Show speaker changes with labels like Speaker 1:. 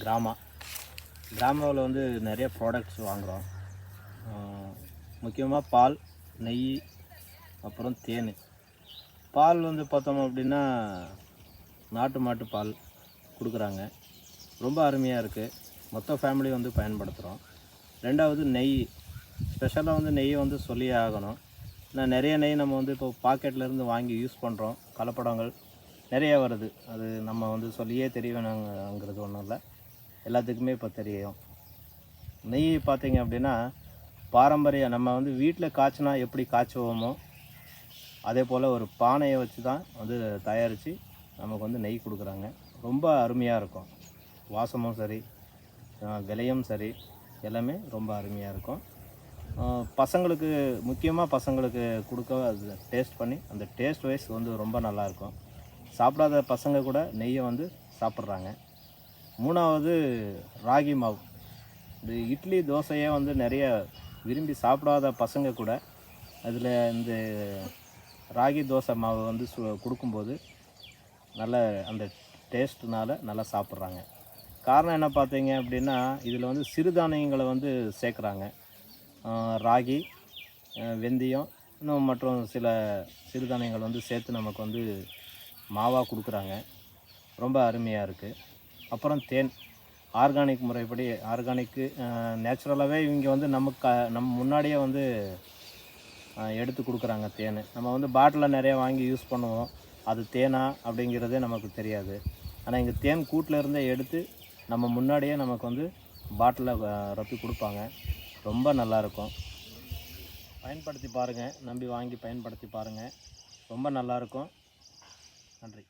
Speaker 1: கிராமா. கிராமாவில் வந்து நிறைய ப்ராடக்ட்ஸ் வாங்குகிறோம் முக்கியமாக பால் நெய் அப்புறம் தேன். பால் வந்து பார்த்தோம் அப்படின்னா நாட்டு மாட்டு பால் கொடுக்குறாங்க. ரொம்ப அருமையாக இருக்குது மொத்த ஃபேமிலி வந்து பயன்படுத்துகிறோம் ரெண்டாவது நெய். ஸ்பெஷலாக வந்து நெய்யை வந்து சொல்லியே ஆகணும். நான் நிறைய நெய் நம்ம வந்து இப்போ பாக்கெட்லேருந்து வாங்கி யூஸ் பண்ணுறோம் கலப்படங்கள் நிறைய வருது. அது நம்ம வந்து சொல்லியே தெரிய வேணுங்கிறது ஒன்றும் இல்லை. எல்லாத்துக்குமே இப்போ தெரியும். நெய் பார்த்தீங்க அப்படின்னா பாரம்பரிய நம்ம வந்து வீட்டில் காய்ச்சினா எப்படி காய்ச்சுவோமோ அதே போல் ஒரு பானையை வச்சு தான் வந்து தயாரித்து நமக்கு வந்து நெய் கொடுக்குறாங்க. ரொம்ப அருமையாக இருக்கும். வாசமும் சரி விலையும் சரி எல்லாமே ரொம்ப அருமையாக இருக்கும். பசங்களுக்கு முக்கியமாக பசங்களுக்கு கொடுக்க அது டேஸ்ட் பண்ணி அந்த டேஸ்ட் வைஸ் வந்து ரொம்ப நல்லாயிருக்கும் சாப்பிடாத பசங்க கூட நெய்யை வந்து சாப்பிட்றாங்க. மூணாவது ராகி மாவு. இந்த இட்லி தோசையே வந்து நிறைய விரும்பி சாப்பிடாத பசங்க கூட அதில் இந்த ராகி தோசை மாவு வந்து சு கொடுக்கும்போது நல்ல அந்த டேஸ்ட்டுனால நல்லா சாப்பிட்றாங்க. காரணம் என்ன பார்த்தீங்க அப்படின்னா இதில் வந்து சிறுதானியங்களை வந்து சேர்க்குறாங்க. ராகி வெந்தயம் இன்னும் மற்றும் சில சிறுதானியங்கள் வந்து சேர்த்து நமக்கு வந்து மாவாக கொடுக்குறாங்க. ரொம்ப அருமையாக இருக்குது அப்புறம் தேன். ஆர்கானிக் முறைப்படி ஆர்கானிக்கு நேச்சுரலாகவே இவங்க வந்து நமக்கு க- நம்ம முன்னாடியே வந்து எடுத்து கொடுக்குறாங்க தேன். நம்ம வந்து பாட்டிலில் நிறைய வாங்கி யூஸ் பண்ணுவோம். அது தேனா அப்படிங்கிறதே நமக்கு தெரியாது. ஆனால் இங்கே தேன் கூட்டில் இருந்தே எடுத்து நம்ம முன்னாடியே நமக்கு வந்து பாட்டிலில் ரப்பி கொடுப்பாங்க. ரொம்ப நல்லாயிருக்கும் பயன்படுத்தி பாருங்கள் நம்பி வாங்கி பயன்படுத்தி பாருங்கள் ரொம்ப நல்லாயிருக்கும் நன்றி